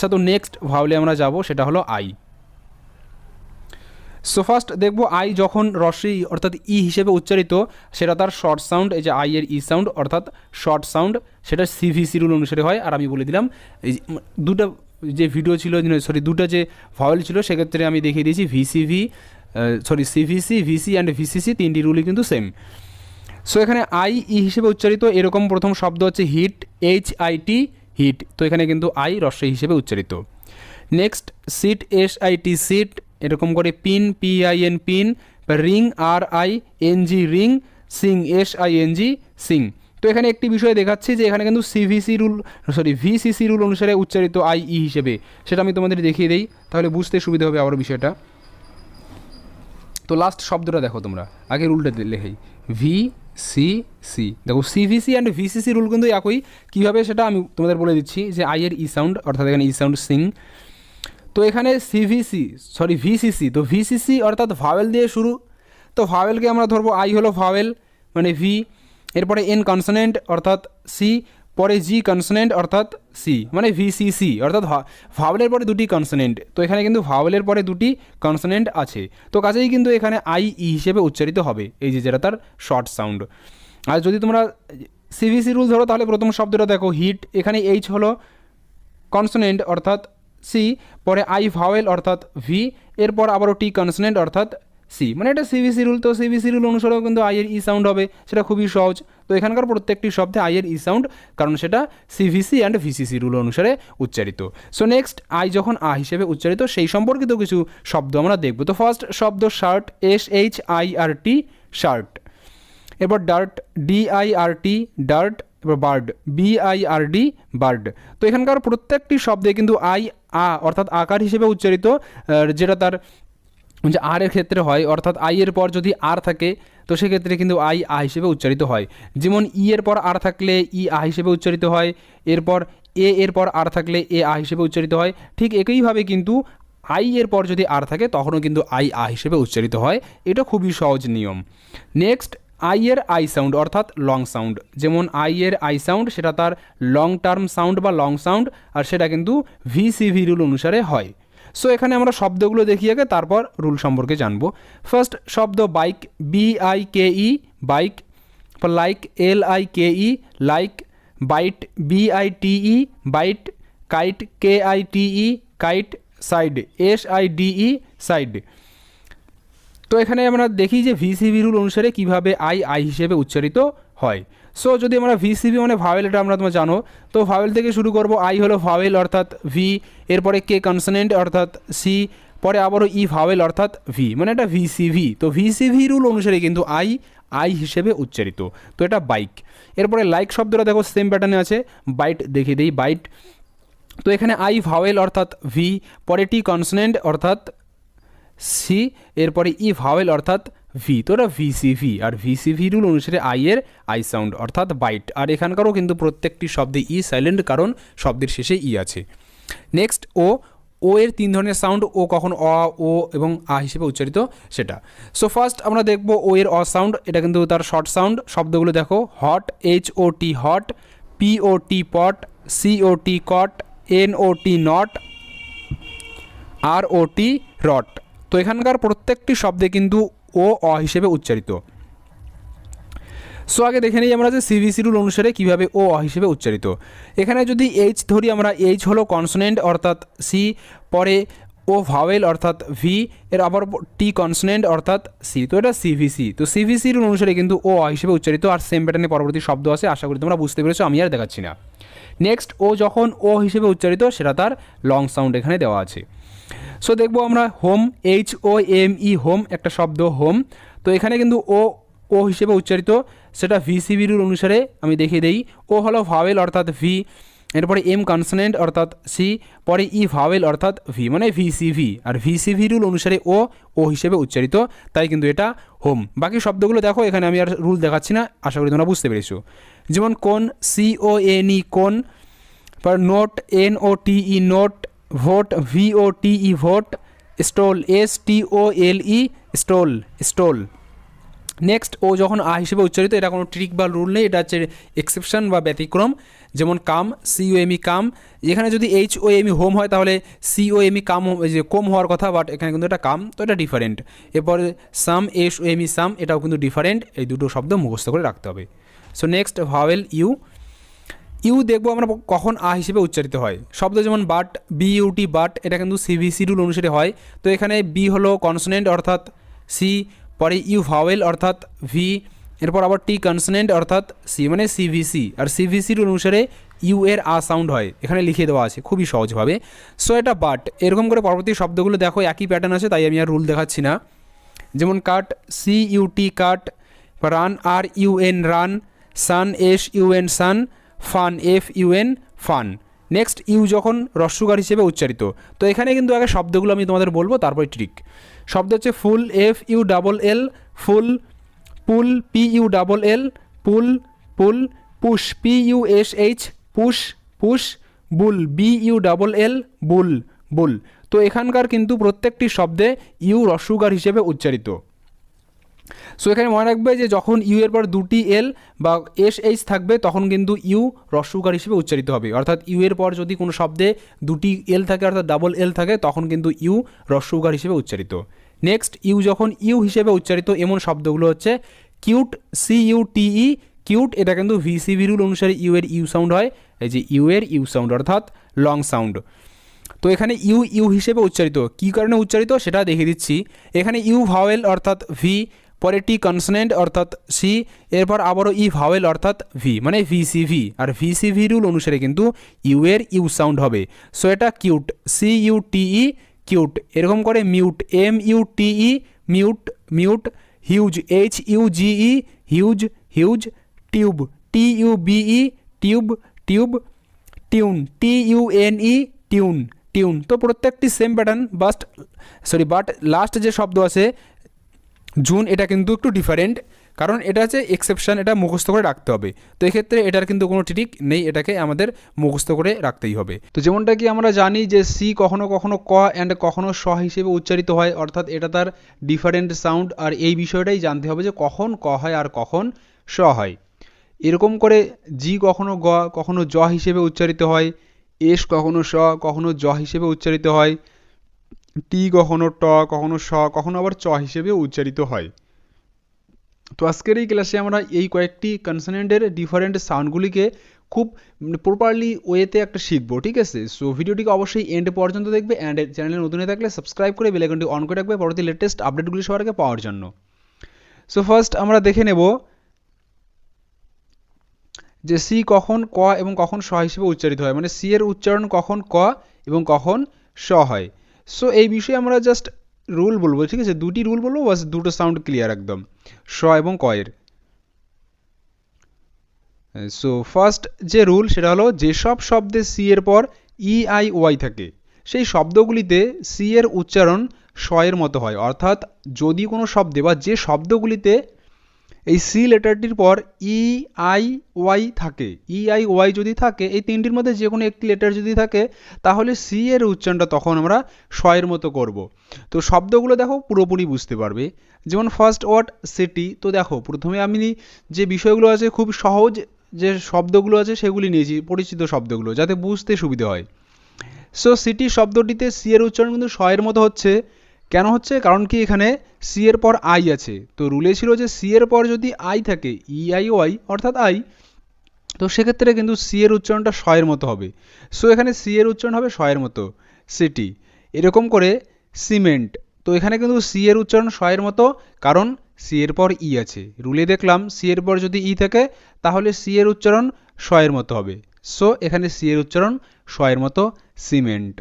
আচ্ছা তো নেক্সট ভাওলে আমরা যাব, সেটা হলো আই সো ফার্স্ট দেখব আই যখন রস্যই অর্থাৎ ই হিসেবে উচ্চারিত, সেটা তার শর্ট সাউন্ড এই যে আই এর ই সাউন্ড অর্থাৎ শর্ট সাউন্ড সেটা সিভিসি রুল অনুসারে হয়। আর আমি বলে দিলাম, এই দুটো যে ভিডিও ছিল সরি দুটো যে ভাওয়েল ছিল, সেক্ষেত্রে আমি দেখিয়ে দিয়েছি VCV sorry CVC VC and VCC তিনটি রুলই কিন্তু সেম সো এখানে আই ই হিসেবে উচ্চারিত, এরকম প্রথম শব্দ হচ্ছে hit H I T hit. তো এখানে কিন্তু আই রস্যই হিসেবে উচ্চারিত। Next, sit S I T sit, এরকম করে pin, P I N pin, ring, R I, N G, ring, sing, S I, N G, sing. তো এখানে একটি বিষয় দেখাচ্ছি যে এখানে কিন্তু CVC rule sorry VCC rule অনুসারে উচ্চারিত আই, ই হিসেবে। সেটা আমি তোমাদের দেখিয়ে দিই, তাহলে বুঝতে সুবিধা হবে আবার বিষয়টা। তো লাস্ট শব্দটা দেখো তোমরা, আগে রুলটা লেখাই। ভি সি সি দেখো সিভিসি অ্যান্ড ভিসিসি রুল কিন্তু একই। কীভাবে সেটা আমি তোমাদের বলে দিচ্ছি যে আই এর ই সাউন্ড অর্থাৎ এখানে ই সাউন্ড সিং তো এখানে সিভিসি সরি ভিসিসি তো ভিসিসি অর্থাৎ ভাওয়েল দিয়ে শুরু। তো ভাওয়েলকে আমরা ধরবো আই হলো ভাওয়েল মানে ভি এরপরে এন কনসনেন্ট অর্থাৎ সি পরে জি কনসনেন্ট অর্থাৎ সি মানে ভিসিসি অর্থাৎ ভাওয়েলের পরে দুটি কনসনেন্ট তো এখানে কিন্তু ভাওয়েলের পরে দুটি কনসনেন্ট আছে। তো কাজেই কিন্তু এখানে আই ই হিসেবে উচ্চারিত হবে, এই যে যেটা তার শর্ট সাউন্ড আর যদি তোমরা সিভিসি রুল ধরো, তাহলে প্রথম শব্দটা দেখো হিট এখানে এইচ হলো কনসোনেন্ট অর্থাৎ সি পরে আই ভাওয়েল অর্থাৎ ভি এরপর আবারও টি কনসোনেন্ট অর্থাৎ সি মানে এটা সিভিসি রুল তো সিভিসি রুল অনুসারেও কিন্তু আইয়ের ই সাউন্ড হবে, সেটা খুবই সহজ। তো এখানকার প্রত্যেকটি শব্দে আইয়ের ই সাউন্ড কারণ সেটা সিভিসি অ্যান্ড ভিসিসি রুল অনুসারে উচ্চারিত। সো নেক্সট আই যখন আ হিসেবে উচ্চারিত, সেই সম্পর্কিত কিছু শব্দ আমরা দেখব। তো ফার্স্ট শব্দ shirt S H I R T shirt এরপর dart D I R T dart এবার bird B I R D bird তো এখানকার প্রত্যেকটি শব্দে কিন্তু আই আ অর্থাৎ আকার হিসেবে উচ্চারিত যেটা তার যে আর এর ক্ষেত্রে হয়, অর্থাৎ আই এর পর যদি আর থাকে, তো সেক্ষেত্রে কিন্তু আই আ হিসেবে উচ্চারিত হয়। যেমন ই এর পর আর থাকলে ই আ হিসেবে উচ্চারিত হয়, এরপর এ এর পর আর থাকলে এ আ হিসেবে উচ্চারিত হয়। ঠিক একইভাবে কিন্তু আই এর পর যদি আর থাকে, তখনও কিন্তু আই আ হিসেবে উচ্চারিত হয়। এটা খুবই সহজ নিয়ম। নেক্সট আই এর আই সাউন্ড অর্থাৎ লং সাউন্ড যেমন আই এর আই সাউন্ড সেটা তার লং টার্ম সাউন্ড বা লং সাউন্ড আর সেটা কিন্তু ভিসিভি রুল অনুসারে হয়। সো এখানে আমরা শব্দগুলো দেখি আগে, তারপর রুল সম্পর্কে জানব। ফার্স্ট শব্দ bike B I K E bike like L I K E like bite B I T E bite kite K I T E kite side S I D E side তো এখানে আমরা দেখি যে VCB rule অনুসারে কীভাবে I I হিসেবে উচ্চারিত হয়। সো যদি আমরা ভিসিবি মানে ভাওয়েল এটা আমরা তোমরা জানো, তো ভাওয়েল থেকে শুরু করব আই হলো ভাওয়েল অর্থাৎ ভি এরপরে কে কনসনেন্ট অর্থাৎ সি পরে আবারও ই ভাওয়েল অর্থাৎ ভি মানে এটা ভিসিভি তো ভিসিভি রুল অনুসারে কিন্তু আই আই হিসেবে উচ্চারিত, তো এটা বাইক এরপরে লাইক শব্দটা দেখো সেম প্যাটার্নে আছে বাইট দেখিয়ে দিই বাইট তো এখানে আই ভাওয়েল অর্থাৎ ভি পরে টি কনসনেন্ট অর্থাৎ সি এরপরে ই ভাওয়েল অর্থাৎ ভি তো এটা ভিসিভি আর ভিসিভি রুল অনুসারে আই এর আই সাউন্ড অর্থাৎ বাইট আর এখানকারও কিন্তু প্রত্যেকটি শব্দে ই সাইলেন্ট কারণ শব্দের শেষে ই আছে। নেক্সট ও ও এর তিন ধরনের সাউন্ড ও কখন অ, ও এবং আ হিসেবে উচ্চারিত সেটা। সো ফার্স্ট আমরা দেখব ও এর অ সাউন্ড এটা কিন্তু তার শর্ট সাউন্ড শব্দগুলো দেখো hot H O T hot P O T pot C O T cot N O T not R O T rot তো এখানকার প্রত্যেকটি শব্দে কিন্তু ও অ হিসেবে উচ্চারিত। সো আগে দেখে নিই আমরা যে সিভিসি রুল অনুসারে কীভাবে ও অ হিসেবে উচ্চারিত। এখানে যদি এইচ ধরি আমরা এইচ হলো কনসোনেন্ট অর্থাৎ সি পরে ও ভাওয়েল অর্থাৎ ভি এর আবার টি কনসোনেন্ট অর্থাৎ সি তো এটা সিভিসি তো সিভিসি রুল অনুসারে কিন্তু ও অ হিসেবে উচ্চারিত, আর সেম প্যাটার্নে পরবর্তী শব্দ আছে, আশা করি তোমরা বুঝতে পেরেছ, আমি আর দেখাচ্ছি না। নেক্সট ও যখন ও হিসেবে উচ্চারিত, সেটা তার লং সাউন্ড এখানে দেওয়া আছে। সো দেখব আমরা home H O M E home একটা শব্দ হোম তো এখানে কিন্তু ও ও হিসেবে উচ্চারিত। সেটা ভিসিবি রুল অনুসারে আমি দেখিয়ে দেই। ও হলো ভাওয়েল অর্থাৎ ভি এরপরে এম কনসনেন্ট অর্থাৎ সি পরে ই ভাওয়েল অর্থাৎ ভি মানে ভি ভিসিভি আর ভি ভিসিভি রুল অনুসারে ও ও হিসেবে উচ্চারিত। তাই কিন্তু এটা হোম বাকি শব্দগুলো দেখো, এখানে আমি আর রুল দেখাচ্ছি না। আশা করি তোমরা বুঝতে পেরেছ। যেমন কোন C O N E cone note N O T E note vote V O T E vote, stole S T O L E stole stole. Next O যখন আ হিসেবে উচ্চারিত, এটা কোনো ট্রিক বা রুল নেই, এটা হচ্ছে এক্সেপশন বা ব্যতিক্রম। যেমন কাম সি ও এমই কাম। এখানে যদি এইচ ও এমই হোম হয়, তাহলে সি ও এমই কাম যে কম হওয়ার কথা বাট এখানে কিন্তু এটা কাম, তো এটা ডিফারেন্ট এরপরে সাম এস ও এমই সাম এটাও কিন্তু ডিফারেন্ট এই দুটো শব্দ মুখস্থ করে রাখতে হবে। So next vowel U U দেখব আমরা কখন আ হিসেবে উচ্চারিত হয়। শব্দ যেমন বাট বি ইউটি বাট, এটা কিন্তু সিভিসি রুল অনুসারে হয়। তো এখানে বি হলো কনসোনেন্ট অর্থাৎ সি পরে ইউ ভাওয়েল, অর্থাৎ ভি এরপর আবার টি কনসোনেন্ট অর্থাৎ সি মানে সিভিসি আর সিভিসি রুল অনুসারে ইউ এর আ সাউন্ড হয়। এখানে লিখে দেওয়া আছে খুবই সহজভাবে। সো এটা বাট, এরকম করে পরবর্তী শব্দগুলো দেখো, একই প্যাটার্ন আছে, তাই আমি আর রুল দেখাচ্ছি না। যেমন cut C U T cut, run R U N run, sun S U N sun fun F U N fun next U যখন রস্যকার হিসেবে উচ্চারিত। তো এখানে কিন্তু আগে শব্দগুলো আমি তোমাদের বলব, তারপরে ট্রিক শব্দ হচ্ছে full F U double L full pull P U double L pull pull push P U S H push push bull B U double L bull bull তো এখানকার কিন্তু প্রত্যেকটি শব্দে ইউ রস্যকার হিসেবে উচ্চারিত। সো এখানে মনে রাখবে যে যখন ইউ এর পর দুটি এল বা এস এইচ থাকবে, তখন কিন্তু ইউ রস্যকার হিসেবে উচ্চারিত হবে। অর্থাৎ ইউ এর পর যদি কোনো শব্দে দুটি এল থাকে, অর্থাৎ ডাবল এল থাকে, তখন কিন্তু ইউ রস্যকার হিসেবে উচ্চারিত। নেক্সট ইউ যখন ইউ হিসেবে উচ্চারিত, এমন শব্দগুলো হচ্ছে cute C U T E cute এটা কিন্তু ভিসিভি রুল অনুসারে ইউ এর ইউ সাউন্ড হয়। এই যে ইউ এর ইউ সাউন্ড অর্থাৎ লং সাউন্ড তো এখানে ইউ ইউ হিসেবে উচ্চারিত। কী কারণে উচ্চারিত? সেটা দেখিয়ে দিচ্ছি। এখানে ইউ ভাওয়েল অর্থাৎ ভি পরে টি কনসনেন্ট অর্থাৎ সি এরপর আবারও ই ভাওয়েল অর্থাৎ ভি মানে ভিসিভি আর ভিসিভি রুল অনুসারে কিন্তু ইউ এর ইউ সাউন্ড হবে। সো এটা cute C U T E cute এরকম করে mute M U T E mute mute huge H U G E huge huge tube T U B E tube tube tune T U N E tune tune তো প্রত্যেকটি same pattern bust sorry but last যে শব্দ আছে June এটা কিন্তু একটু different কারণ এটা হচ্ছে এক্সেপশান এটা মুখস্থ করে রাখতে হবে। তো এক্ষেত্রে এটার কিন্তু কোনো ট্রিক নেই, এটাকে আমাদের মুখস্থ করে রাখতেই হবে। তো যেমনটা কি আমরা জানি যে সি কখনো কখনো ক অ্যান্ড কখনো স হিসেবে উচ্চারিত হয়, অর্থাৎ এটা তার ডিফারেন্ট সাউন্ড আর এই বিষয়টাই জানতে হবে যে কখন ক হয় আর কখন স হয়। এরকম করে জি কখনো গ, কখনো জ হিসেবে উচ্চারিত হয় এস কখনো স, কখনো জ হিসেবে উচ্চারিত হয় টি কখনো ট, কখনো স, কখনো আবার চ হিসেবে উচ্চারিত হয়। তো আজকের এই ক্লাসে আমরা এই কয়েকটি কনসোনেন্টের ডিফারেন্ট সাউন্ডগুলিকে খুব প্রপারলি ওয়েতে একটা শিখব, ঠিক আছে? সো ভিডিওটিকে অবশ্যই এন্ড পর্যন্ত দেখবে অ্যান্ড চ্যানেলে নতুন থাকলে সাবস্ক্রাইব করে বেলাইকনটি অন করে রাখবে পরবর্তী লেটেস্ট আপডেটগুলি সবার আগে পাওয়ার জন্য। সো ফার্স্ট আমরা দেখে নেব যে সি কখন ক এবং কখন স হিসেবে উচ্চারিত হয়। মানে সি এর উচ্চারণ কখন ক এবং কখন স হয়। সো এই বিষয়ে আমরা জাস্ট রুল বলব, ঠিক আছে? দুটি রুল বলব, বাস দুটো সাউন্ড ক্লিয়ার একদম। স এবং ক এর। সো ফার্স্ট যে রুল সেটা হলো যেসব শব্দে সি এর পর ই আই ওয়াই থাকে, সেই শব্দগুলিতে সি এর উচ্চারণ স এর মতো হয়। অর্থাৎ যদি কোনো শব্দে বা যে শব্দগুলিতে এই সি লেটারটির পর ই, আই, ওয়াই থাকে। ই, আই, ওয়াই যদি থাকে, এই তিনটির মধ্যে যে কোনো একটি লেটার যদি থাকে, তাহলে সি এর উচ্চারণটা তখন আমরা শয়ের মতো করব। তো শব্দগুলো দেখো, পুরোপুরি বুঝতে পারবে। যেমন ফার্স্ট ওয়ার্ড সিটি তো দেখো, প্রথমে আমি যে বিষয়গুলো আছে, খুব সহজ যে শব্দগুলো আছে, সেগুলি নিয়েছি, পরিচিত শব্দগুলো, যাতে বুঝতে সুবিধা হয়। সো সিটি শব্দটিতে সি এর উচ্চারণ কিন্তু শয়ের মতো হচ্ছে। কেন হচ্ছে? কারণ কি এখানে সি এর পর আই আছে। তো রুলে ছিল যে সি এর পর যদি আই থাকে ই আই ওয়াই অর্থাৎ আই তো সেক্ষেত্রে কিন্তু সি এর উচ্চারণটা শয়ের মতো হবে। সো এখানে সি এর উচ্চারণ হবে শয়ের মতো। সিটি এরকম করে সিমেন্ট তো এখানে কিন্তু সি এর উচ্চারণ শয়ের মতো, কারণ সি এর পর ই আছে। রুলে দেখলাম সি এর পর যদি ই থাকে, তাহলে সি এর উচ্চারণ শয়ের মতো হবে। সো এখানে সি এর উচ্চারণ শয়ের মতো cement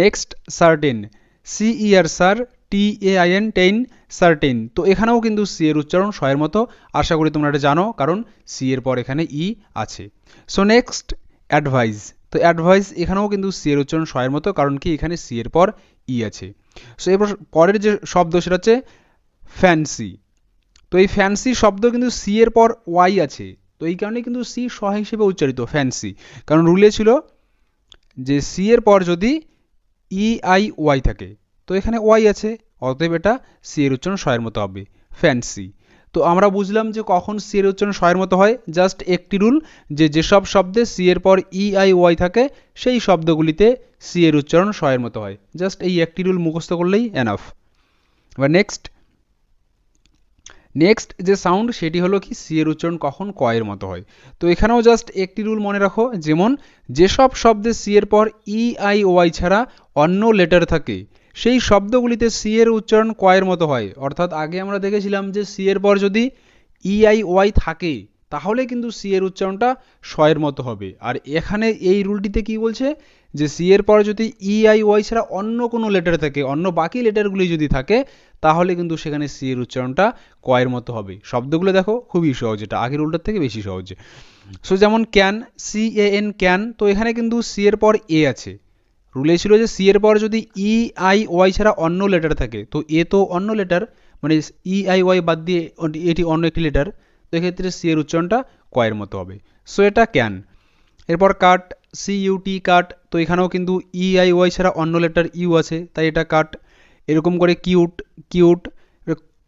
next certain C E R cer T A I N tain certain তো এখানেও কিন্তু সি এর উচ্চারণ শয়ের মতো। আশা করি তোমরা এটা জানো, কারণ সি এর পর এখানে ই আছে। সো নেক্সট অ্যাডভাইস তো অ্যাডভাইস এখানেও কিন্তু সি এর উচ্চারণ শয়ের মতো, কারণ কি এখানে সি এর পর ই আছে। সো এরপর পরের যে শব্দ সেটা হচ্ছে ফ্যান্সি তো এই ফ্যান্সি শব্দ কিন্তু সি এর পর ওয়াই আছে। তো এই কারণে কিন্তু সি স হিসেবে উচ্চারিত ফ্যান্সি কারণ রুলে ছিল যে সি এর পর যদি ই আই ওয়াই থাকে। তো এখানে ওয়াই আছে, অতএব এটা সি এর উচ্চারণ শয়ের মতো হবে। ফ্যান্সি তো আমরা বুঝলাম যে কখন সি এর উচ্চারণ শয়ের মতো হয়। জাস্ট একটি রুল যে যেসব শব্দে সি এর পর ই আই ওয়াই থাকে, সেই শব্দগুলিতে সি এর উচ্চারণ শয়ের মতো হয়। জাস্ট এই একটি রুল মুখস্থ করলেই এনাফ বা নেক্সট নেক্সট যে সাউন্ড সেটি হলো কি সি এর উচ্চারণ কখন কয়ের মতো হয়। তো এখানেও জাস্ট একটি রুল মনে রাখো, যেমন যেসব শব্দে সি এর পর ই আই ওয়াই ছাড়া অন্য লেটার থাকে, সেই শব্দগুলিতে সি এর উচ্চারণ কয়ের মতো হয়। অর্থাৎ আগে আমরা দেখেছিলাম যে সি এর পর যদি ই আই ওয়াই থাকে, তাহলে কিন্তু সি এর উচ্চারণটা শয়ের মতো হবে। আর এখানে এই রুলটিতে কি বলছে? যে সি এর পর যদি ই আই ওয়াই ছাড়া অন্য কোনো লেটার থাকে, অন্য বাকি লেটারগুলি যদি থাকে তাহলে কিন্তু সেখানে সি এর উচ্চারণটা কয়ের মতো হবে। শব্দগুলো দেখো খুবই সহজ, এটা আগের উল্টার থেকে বেশি সহজ। সো যেমন can C A N can তো এখানে কিন্তু সি এর পর এ আছে। রুলে ছিল যে সি এর পর যদি ই আই ওয়াই ছাড়া অন্য লেটার থাকে, তো এ তো অন্য লেটার মানে ই আই ওয়াই বাদ দিয়ে এটি অন্য একটি লেটার তো এক্ষেত্রে সি এর উচ্চারণটা কয়ের মতো হবে। সো এটা ক্যান এরপর কাট সি ইউটি কাট তো এখানেও কিন্তু ই আই ওয়াই ছাড়া অন্য লেটার ইউ আছে, তাই এটা কাট এরকম করে cute cute,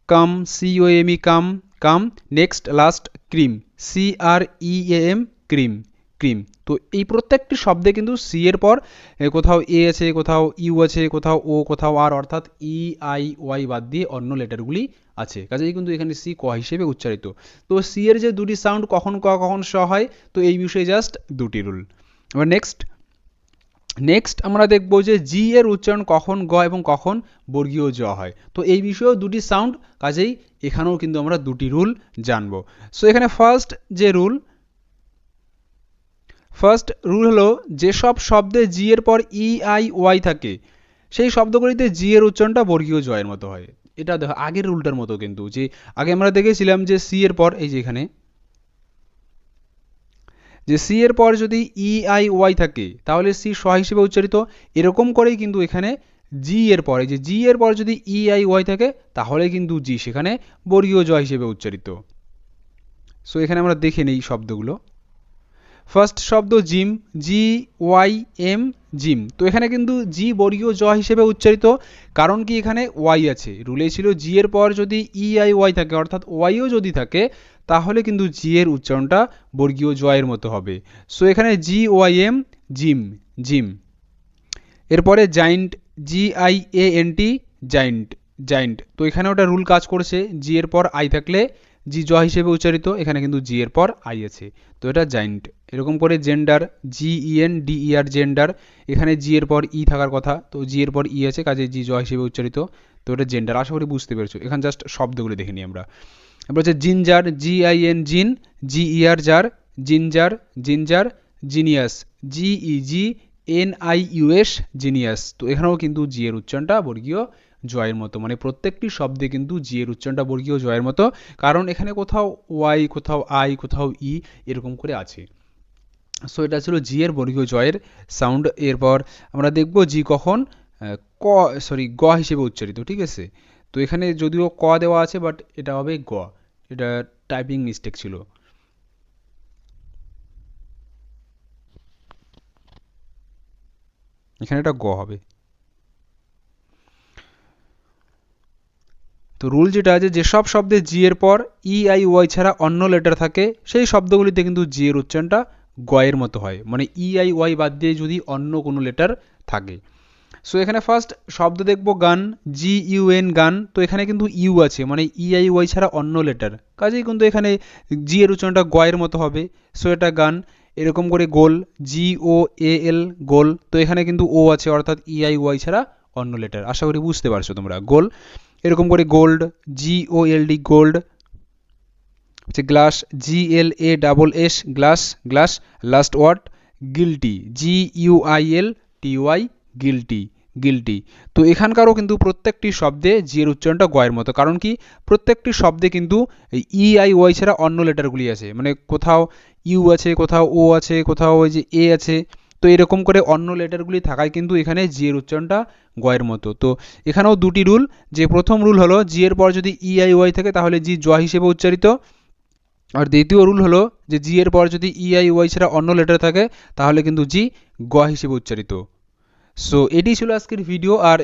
come C O M E come come, next, last, cream C R E M cream cream. তো এই প্রত্যেকটি শব্দে কিন্তু সি এর পর কোথাও এ আছে, কোথাও ইউ আছে, কোথাও ও কোথাও আর অর্থাৎ ই আই ওয়াই বাদ দিয়ে অন্য লেটারগুলি আছে। কাজেই কিন্তু এখানে সি ক হিসেবে উচ্চারিত। তো সি এর যে দুটি সাউন্ড কখন ক, কখন স হয়, তো এই বিষয়ে জাস্ট দুটি রুল এবার নেক্সট নেক্সট আমরা দেখব যে জি এর উচ্চারণ কখন গ এবং কখন বর্গীয় জ হয়। তো এই বিষয়েও দুটি সাউন্ড কাজেই এখানেও কিন্তু আমরা দুটি রুল জানব। সো এখানে ফার্স্ট যে রুল ফার্স্ট রুল হলো যেসব শব্দে জি এর পর ই আই ওয়াই থাকে, সেই শব্দগুলিতে জি এর উচ্চারণটা বর্গীয় জয়ের মতো হয়। এটা দেখো, আগের রুলটার মতো কিন্তু, যে আগে আমরা দেখেছিলাম যে সি এর পর, এই যে এখানে যে সি এর পর যদি ই আই ওয়াই থাকে, তাহলে সি স হিসেবে উচ্চারিত। এরকম করেই কিন্তু এখানে জি এর পরে যে জি এর পর যদি ই আই ওয়াই থাকে, তাহলে কিন্তু জি সেখানে বর্গীয় জ হিসেবে উচ্চারিত। সো এখানে আমরা দেখে নেই শব্দগুলো। ফার্স্ট শব্দ gym G Y M gym. তো এখানে কিন্তু জি বর্গীয় জ হিসেবে উচ্চারিত, কারণ কি এখানে ওয়াই আছে। রুলে ছিল জি এর পর যদি ই আই ওয়াই থাকে, অর্থাৎ ওয়াইও যদি থাকে, তাহলে কিন্তু জি এর উচ্চারণটা বর্গীয় জয়ের মতো হবে। সো এখানে G Y M gym gym. এরপরে giant G I A N T giant giant তো এখানে ওটা রুল কাজ করছে জি এর পর আই থাকলে জি জ হিসেবে উচ্চারিত, এখানে কিন্তু জি এর পর আই আছে। তো এটা জাইন্ট এরকম করে gender G E N D gender এখানে জি এর পর ই থাকার কথা, তো জি এর পর ই আছে, কাজে জি জ হিসেবে উচ্চারিত, তো এটা জেন্ডার আশা করি বুঝতে পেরেছ, এখানে জাস্ট শব্দগুলো দেখে নিই আমরা। এরপর হচ্ছে ginger G I N gin G R ger ginger ginger genius G E G N I U S genius তো এখানেও কিন্তু জি এর উচ্চারণটা বর্গীয় জয়ের মতো মানে প্রত্যেকটি শব্দে কিন্তু জি এর উচ্চারণটা বর্গীয় জয়ের মতো, কারণ এখানে কোথাও ওয়াই কোথাও আই কোথাও ই এরকম করে আছে। সো এটা ছিল জি এর বর্গীয় জয়ের সাউন্ড এরপর আমরা দেখব জি কখন ক সরি গ হিসেবে উচ্চারিত, ঠিক আছে? তো এখানে যদিও ক দেওয়া আছে বাট এটা হবে গ। এটা টাইপিং মিস্টেক ছিল। এখানে এটা গ হবে। তো রুল যেটা আছে যেসব শব্দে জি এর পর ই আই ওয়াই ছাড়া অন্য লেটার থাকে, সেই শব্দগুলিতে কিন্তু জি এর উচ্চারণটা গ এর মতো হয়। মানে ই আই ওয়াই বাদ দিয়ে যদি অন্য কোনো লেটার থাকে। সো এখানে ফার্স্ট শব্দ দেখব গান জি ইউ এন গান। তো এখানে কিন্তু ইউ আছে মানে ই আই ওয়াই ছাড়া অন্য লেটার কাজেই কিন্তু এখানে জি এর উচ্চারণটা গ এর মতো হবে। সো এটা গান, এরকম করে গোল জি ও এ এল গোল। তো এখানে কিন্তু ও আছে, অর্থাৎ ই আই ওয়াই ছাড়া অন্য লেটার আশা করি বুঝতে পারছ তোমরা, গোল। এরকম করে gold G O L D gold হচ্ছে glass G L A double S glass glass last word guilty G U I L T Y guilty guilty তো এখানকারও কিন্তু প্রত্যেকটি শব্দে জি এর উচ্চারণটা গয়ের মতো। কারণ কি? প্রত্যেকটি শব্দে কিন্তু ই আই ওয়াই ছাড়া অন্য লেটারগুলি আছে। মানে কোথাও ইউ আছে, কোথাও ও আছে, কোথাও ওই যে এ আছে। তো এরকম করে অন্য লেটারগুলি থাকায় কিন্তু এখানে জি এর উচ্চারণটা গয়ের মতো। তো এখানেও দুটি রুল। যে প্রথম রুল হলো জি এর পর যদি ই আই ওয়াই থাকে, তাহলে জি জ হিসেবে উচ্চারিত। আর দ্বিতীয় রুল হলো যে জি এর পর যদি ই আই ওয়াই ছাড়া অন্য লেটার থাকে, তাহলে কিন্তু জি গ হিসেবে উচ্চারিত। সো এটি ছিল আজকের ভিডিও আর